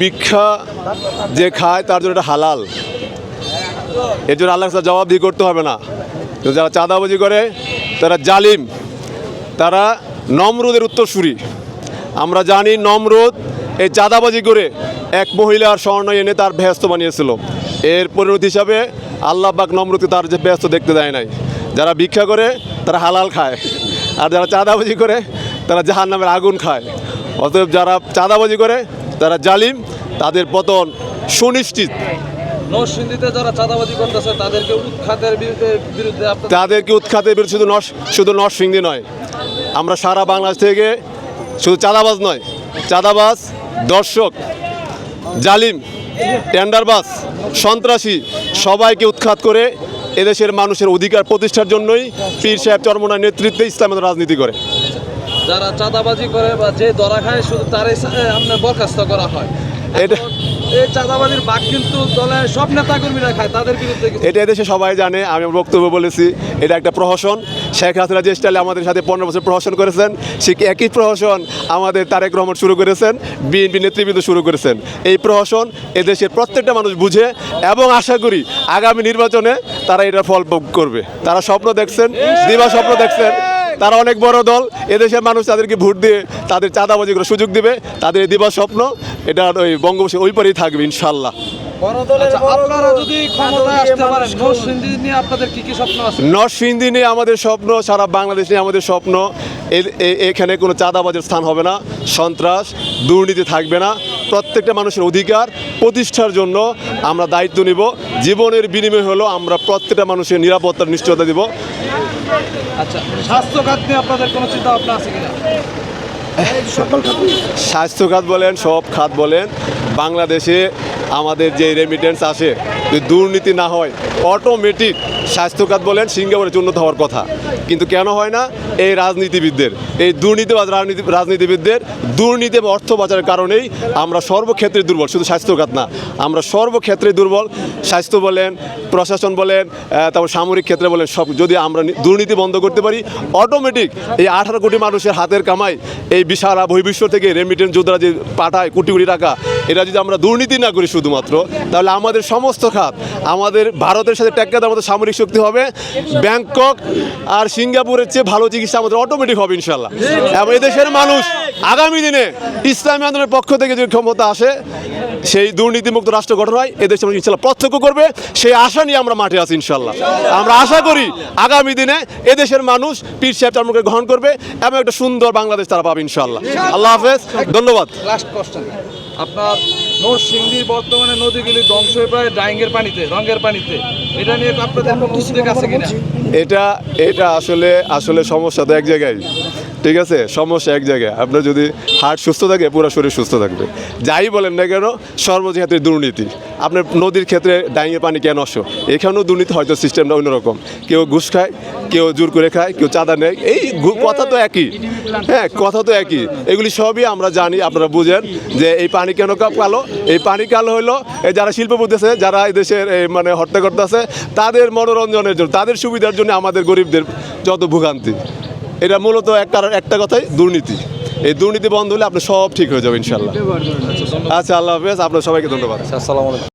ভিক্ষা যে খায় তার জন্য এটা হালাল। এর জন্য আল্লাহ দিয়ে করতে হবে না। যারা চাঁদাবাজি করে, তারা জালিম, তারা নমরুদের উত্তরসূরি। আমরা জানি নমরুদ এই চাঁদাবাজি করে এক মহিলার স্বর্ণ এনে তার ব্যস্ত বানিয়েছিল। এর পরিণতি হিসাবে আল্লাহ বাক নমরুদকে তার যে ব্যস্ত দেখতে দেয় নাই। যারা ভিক্ষা করে, তারা হালাল খায়। আর যারা চাঁদাবাজি করে, তারা জাহান নামের আগুন খায়। অতএব যারা চাঁদাবাজি করে তারা জালিম তাদের পতন সুনিশ্চিত। নরসিংদীতে যারা চাঁদাবাজি করতেছে তাদেরকে উৎখাতের বিরুদ্ধে- বিরুদ্ধে তাদেরকে উৎখাতের বিরুদ্ধে শুধু নর শুধু নরসিংদী নয় আমরা সারা বাংলাদেশ থেকে শুধু চাঁদাবাজ নয় চাঁদাবাজ দর্শক জালিম টেন্ডারবাজ সন্ত্রাসী সবাইকে উৎখাত করে এদেশের মানুষের অধিকার প্রতিষ্ঠার জন্যই পীর সাহেব চরমনার নেতৃত্বে ইসলামের রাজনীতি করে। যারা চাঁদাবাজি করে বা যে ধরা খায় শুধু তারাই আপনার বরখাস্ত করা হয়। এটা এই চাঁদাবাজির ভাগ কিন্তু দলের সব নেতাকর্মীরা খায় তাদের বিরুদ্ধে এটা এদেশে সবাই জানে আমি বক্তব্য বলেছি এটা একটা প্রহসন। শেখ হাসিনা যে স্টাইলে আমাদের সাথে পনেরো বছর প্রহসন করেছেন সে একই প্রহসন আমাদের তারেক রহমান শুরু করেছেন বিএনপি নেতৃবৃন্দ শুরু করেছেন। এই প্রহসন এদেশের প্রত্যেকটা মানুষ বুঝে এবং আশা করি আগামী নির্বাচনে তারা এটা ফল ভোগ করবে। তারা স্বপ্ন দেখছেন দিবা স্বপ্ন দেখছেন। তারা অনেক বড় দল। এদেশের মানুষ তাদেরকে ভোট দিয়ে তাদের চাঁদাবাজি করে সুযোগ দিবে। তাদের এই দিবা স্বপ্ন এটা ওই বঙ্গবন্ধু ওই পরেই থাকবে ইনশাল্লাহ আচ্ছা, আপনারা যদি ক্ষমতায় আসতে পারেন নরসিংদী নিয়ে আপনাদের কি কি স্বপ্ন আছে? নরসিংদী নিয়ে আমাদের স্বপ্ন সারা বাংলাদেশ নিয়ে আমাদের স্বপ্ন। এখানে কোনো চাঁদাবাজের স্থান হবে না সন্ত্রাস দুর্নীতি থাকবে না। প্রত্যেকটা মানুষের অধিকার প্রতিষ্ঠার জন্য আমরা দায়িত্ব নিব। জীবনের বিনিময় হলো আমরা প্রত্যেকটা মানুষের নিরাপত্তার নিশ্চয়তা দিব। আচ্ছা স্বাস্থ্য খাত নিয়ে আপনাদের কোনো চিন্তা ভাবনা আছে কিনা? স্বাস্থ্য খাত বলেন সব খাত বলেন। বাংলাদেশে আমাদের যে রেমিটেন্স আসে যদি দুর্নীতি না হয় অটোমেটিক স্বাস্থ্য খাত বলেন, সিঙ্গাপুরে উন্নত হওয়ার কথা। কিন্তু কেন হয় না? এই রাজনীতিবিদদের, এই দুর্নীতিবাদ রাজনীতি, রাজনীতিবিদদের, দুর্নীতি এবং অর্থ পাচারের কারণেই আমরা সর্বক্ষেত্রে দুর্বল, শুধু স্বাস্থ্য খাত না, আমরা সর্বক্ষেত্রে দুর্বল। স্বাস্থ্য বলেন, প্রশাসন বলেন তারপর সামরিক ক্ষেত্রে বলেন, সব যদি আমরা দুর্নীতি বন্ধ করতে পারি অটোমেটিক এই আঠারো কোটি মানুষের হাতের কামাই, এই বিশাল বহির্বিশ্ব থেকে রেমিটেন্স যোদ্ধারা যে পাঠায় কোটি কোটি টাকা, এটা যদি আমরা দুর্নীতি না করি শুধুমাত্র, তাহলে আমাদের সমস্ত খাত আমাদের ভারতের সাথে ট্যাক্কা আমাদের সামরিক শক্তি হবে। ব্যাংকক আর সিঙ্গাপুরের চেয়ে ভালো চিকিৎসা আমাদের অটোমেটিক হবে ইনশাল্লাহ এবং এদেশের মানুষ আগামী দিনে ইসলামী আন্দোলনের পক্ষ থেকে যদি ক্ষমতা আসে, সেই দুর্নীতিমুক্ত রাষ্ট্র গঠন হয়, এদেশে ইনশাল্লাহ প্রত্যক্ষ করবে। সেই আশা নিয়ে আমরা মাঠে আছি ইনশাল্লাহ আমরা আশা করি আগামী দিনে এদেশের মানুষ পীর সাহেব চর্মকে গ্রহণ করবে এবং একটা সুন্দর বাংলাদেশ তারা পাবে ইনশাল্লাহ আল্লাহ হাফেজ, ধন্যবাদ। আপনার নরসিংদীর বর্তমানে নদীগুলি ধ্বংস হয়ে প্রায় ডাইঙ্গের পানিতে রঙের পানিতে। এটা নিয়ে আপনাদের কোনো উদ্বেগ আছে কিনা? এটা এটা আসলে আসলে সমস্যা তো এক জায়গায়। ঠিক আছে? সমস্যা এক জায়গায়। আপনার যদি হার্ট সুস্থ থাকে, পুরো শরীর সুস্থ থাকবে। যাই বলেন না কেন সর্বক্ষেত্রে দুর্নীতি। আপনার নদীর ক্ষেত্রে ডাইঙের পানি কেন আসো? এখানেও দুর্নীতি হয়তো সিস্টেমটা অন্যরকম। কেউ ঘুষ খায়, কেউ জোর করে খায়, কেউ চাঁদা নেয়। এই কথা তো একই। হ্যাঁ কথা তো একই। এগুলি সবই আমরা জানি, আপনারা বুঝেন যে এই পানি কেন কালো? এই পানি কালো হলো এই যারা শিল্পপতি আছে, যারা এই দেশের এই মানে হত্যা আছে, তাদের মনোরঞ্জনের জন্য, তাদের সুবিধার জন্য আমাদের গরিবদের যত ভোগান্তি। এটা মূলত একটা একটা কথাই দুর্নীতি। এই দুর্নীতি বন্ধ হলে আপনার সব ঠিক হয়ে যাবে ইনশাল্লাহ। আচ্ছা আল্লাহ হাফেজ আপনার সবাইকে ধন্যবাদ। আসসালামু আলাইকুম।